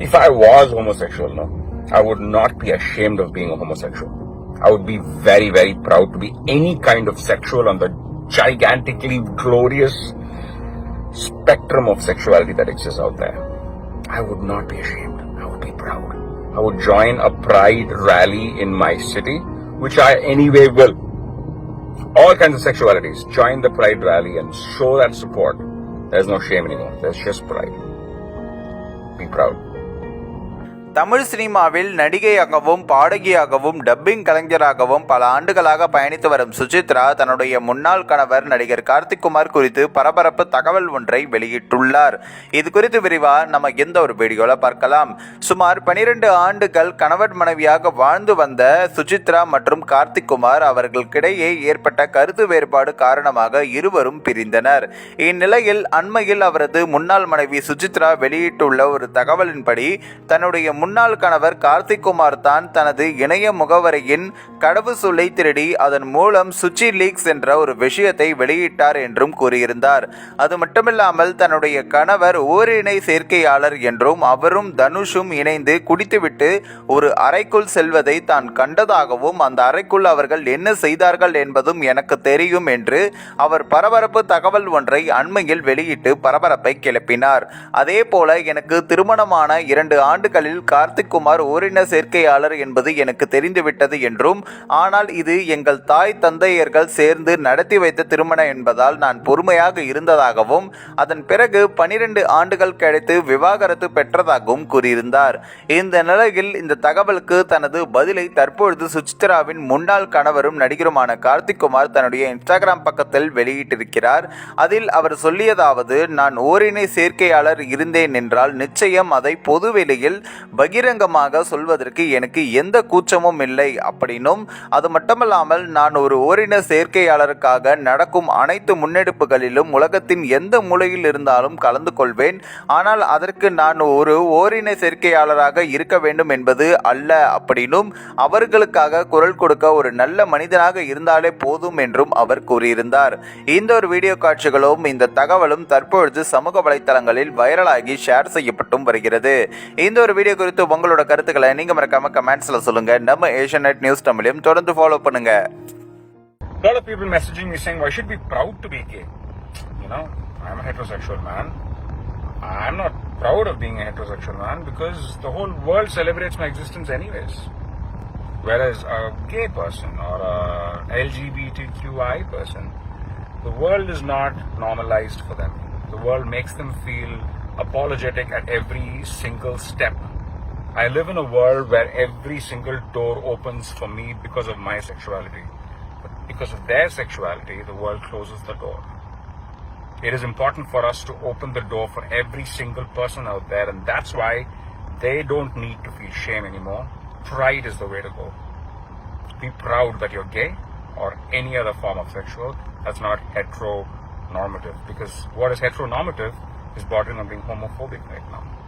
If I was homosexual, no, I would not be ashamed of being a homosexual. I would be very, very proud to be any kind of sexual on the gigantically glorious spectrum of sexuality that exists out there. I would not be ashamed. I would be proud. I would join a pride rally in my city, which I anyway will. All kinds of sexualities. Join the pride rally and show that support. There's no shame anymore. There's just pride. Be proud. Tamil சினிமாவில் நடிகையாகவும் பாடகியாகவும் dubbing கலைஞராகவும் பல ஆண்டுகளாக பயணித்து வரும் சுசித்ரா தன்னுடைய முன்னாள் கணவர் நடிகர் கார்த்திக் குமார் குறித்து பரபரப்பு தகவல் ஒன்றை வெளியிட்டுள்ளார். இது குறித்து விரிவா நம்ம எந்த ஒரு வீடியோல பார்க்கலாம். சுமார் பனிரெண்டு ஆண்டுகள் கணவர் மனைவியாக வாழ்ந்து வந்த சுசித்ரா மற்றும் கார்த்திக் குமார் அவர்களுக்கிடையே ஏற்பட்ட கருத்து வேறுபாடு காரணமாக இருவரும் பிரிந்தனர். இந்நிலையில் அண்மையில் அவரது முன்னாள் மனைவி சுசித்ரா வெளியிட்டுள்ள ஒரு தகவலின்படி தன்னுடைய முன்னாள் கணவர் கார்த்திக் குமார் தான் தனது இணைய முகவரியின் கடவு சொல்லை திருடி அதன் மூலம் சுச்சி லீக்ஸ் என்ற ஒரு விஷயத்தை வெளியிட்டார் என்றும் கூறியிருந்தார். அது மட்டுமில்லாமல் தன்னுடைய கணவர் ஓரிணை சேர்க்கையாளர் என்றும் அவரும் தனுஷும் இணைந்து குடித்துவிட்டு ஒரு அறைக்குள் செல்வதை தான் கண்டதாகவும் அந்த அறைக்குள் அவர்கள் என்ன செய்தார்கள் என்பதும் எனக்கு தெரியும் என்று அவர் பரபரப்பு தகவல் ஒன்றை அண்மையில் வெளியிட்டு பரபரப்பை கிளப்பினார். அதே போல எனக்கு திருமணமான இரண்டு ஆண்டுகளில் கார்த்திக் குமார் ஓரின சேர்க்கையாளர் என்பது எனக்கு தெரிந்துவிட்டது என்றும் ஆனால் இது எங்கள் தாய் தந்தையர்கள் சேர்ந்து நடத்தி வைத்த திருமணம் என்பதால் நான் பொறுமையாக இருந்ததாகவும் அதன் பிறகு பனிரெண்டு ஆண்டுகள் கழித்து விவாகரத்து பெற்றதாகவும் கூறியிருந்தார். இந்த நிலையில் இந்த தகவலுக்கு தனது பதிலை தற்பொழுது சுச்சித்ராவின் முன்னாள் கணவரும் நடிகருமான கார்த்திக் குமார் தன்னுடைய இன்ஸ்டாகிராம் பக்கத்தில் வெளியிட்டிருக்கிறார். அதில் அவர் சொல்லியதாவது நான் ஓரினை சேர்க்கையாளர் இருந்தேன் என்றால் நிச்சயம் அதை பொதுவெளியில் பகிரங்கமாக சொல்வதற்கு எனக்கு எந்த கூச்சமும் இல்லை. அப்படின்னும் அது மட்டுமல்லாமல் நான் ஒரு ஓரின சேர்க்கையாளருக்காக நடக்கும் அனைத்து முன்னெடுப்புகளிலும் உலகத்தின் எந்த மூலையில் இருந்தாலும் கலந்து கொள்வேன். ஆனால் அதற்கு நான் ஒரு ஓரின சேர்க்கையாளராக இருக்க வேண்டும் என்பது அல்ல. அப்படின்னும் அவர்களுக்காக குரல் கொடுக்க ஒரு நல்ல மனிதனாக இருந்தாலே போதும் என்றும் அவர் கூறியிருந்தார். இந்த ஒரு வீடியோ காட்சிகளும் இந்த தகவலும் தற்பொழுது சமூக வலைத்தளங்களில் வைரலாகி ஷேர் செய்யப்பட்டும் வருகிறது. இந்த ஒரு வீடியோ குறித்து உங்களோட கருத்துக்களை நீங்க மறக்காம கமெண்ட்ஸ்ல சொல்லுங்க நம்ம ஏஷியன் நெட் நியூஸ் தமிழையும் தொடர்ந்து ஃபாலோ பண்ணுங்க A lot of people messaging me saying, "Why should be proud to be gay?" You know, I'm a heterosexual man. I'm not proud of being a heterosexual man because the whole world celebrates my existence anyways. Whereas a gay person or a LGBTQI person, the world is not normalized for them. The world makes them feel apologetic at every single step. I live in a world where every single door opens for me because of my sexuality. But because of their sexuality, the world closes the door. It is important for us to open the door for every single person out there, and that's why they don't need to feel shame anymore. Pride is the way to go. Be proud that you're gay or any other form of sexual that's not heteronormative. Because what is heteronormative is bordering on being homophobic right now.